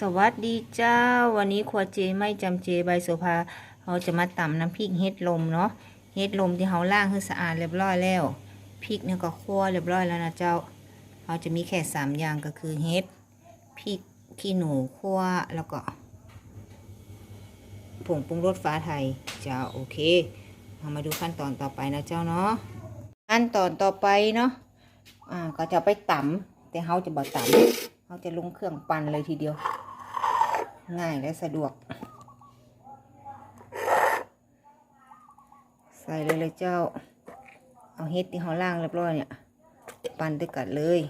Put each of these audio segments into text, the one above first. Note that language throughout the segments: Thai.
สวัสดีเจ้า วันนี้ครัวเจไม่จำเจใบโสภาเราจะมาตำน้ำพริกเฮ็ดลมเนาะเฮ็ดลมที่เราล่างให้สะอาดเรียบร้อยแล้วพริกเนี่ยก็คั่วเรียบร้อยแล้วนะเจ้าเราจะมีแค่สามอย่างก็คือเฮ็ดพริกขี้หนูคั่วแล้วก็ผงปรุงรสฟ้าไทยเจ้าโอเคเรามาดูขั้นตอนต่อไปนะเจ้าเนาะขั้นตอนต่อไปเนาะอ่าก็จะไปตำแต่เราจะบ่ตำเราจะลงเครื่องปั่นเลยทีเดียว ง่ายและสะดวก ใส่เลยเลยเจ้า เอาเฮ็ดที่เขาล่างเรียบร้อยเนี่ย ปั่นด้วยกันเลย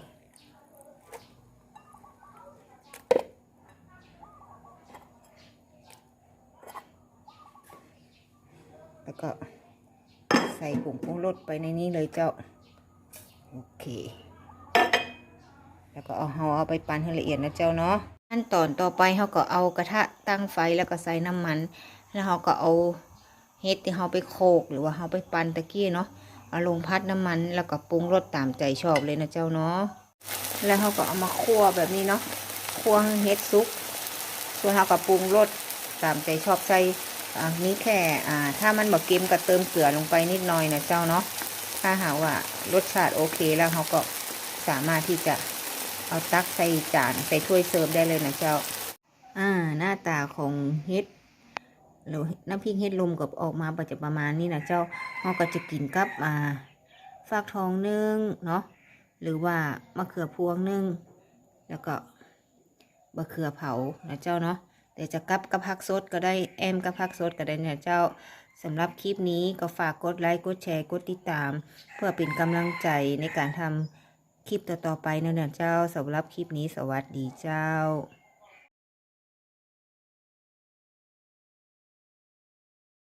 แล้วก็ใส่ผงปรุงรสไปในนี้เลยเจ้า โอเค แล้วก็เอาเราเอาไปปั่นให้ละเอียดนะเจ้าเนาะ ขั้นตอนต่อไปเขาก็เอากระทะตั้งไฟแล้วก็ใส่น้ำมัน แล้วเขาก็เอาเฮ็ดที่เขาไปโขกหรือว่าเขาไปปั่นตะกี้เนาะเอาลงพัดน้ำมันแล้วก็ปรุงรสตามใจชอบเลยนะเจ้าเนาะแล้วเขาก็เอามาคั่วแบบนี้เนาะคั่วให้เฮ็ดสุกส่วนเขาก็ปรุงรสตามใจชอบใส่อ่านี่แค่อ่าถ้ามันบอกเค็มก็เติมเกลือลงไปนิดหน่อยนะเจ้าเนาะถ้าหากว่ารสชาติโอเคแล้วเขาก็สามารถที่จะ เอาตักใส่จานใส่ถ้วยเสิร์ฟได้เลยนะเจ้า อ่าหน้าตาของเฮ็ดหรือน้ำพริกเฮ็ดลมกับออกมาประจะประมาณนี้นะเจ้าเราก็จะกินกับอ่าฟักทองนึ่งเนาะหรือว่ามะเขือพวงนึ่งแล้วก็มะเขือเผานะเจ้าเนาะแต่จะกับกับผักสดก็ได้แอมกับผักสดก็ได้นะเจ้าสำหรับคลิปนี้ก็ฝากกดไลค์กดแชร์กดติดตาม เพื่อเป็นกำลังใจในการทำ คลิปต่อๆไปนะเนี่ยเจ้าสำหรับคลิปนี้สวัสดีเจ้า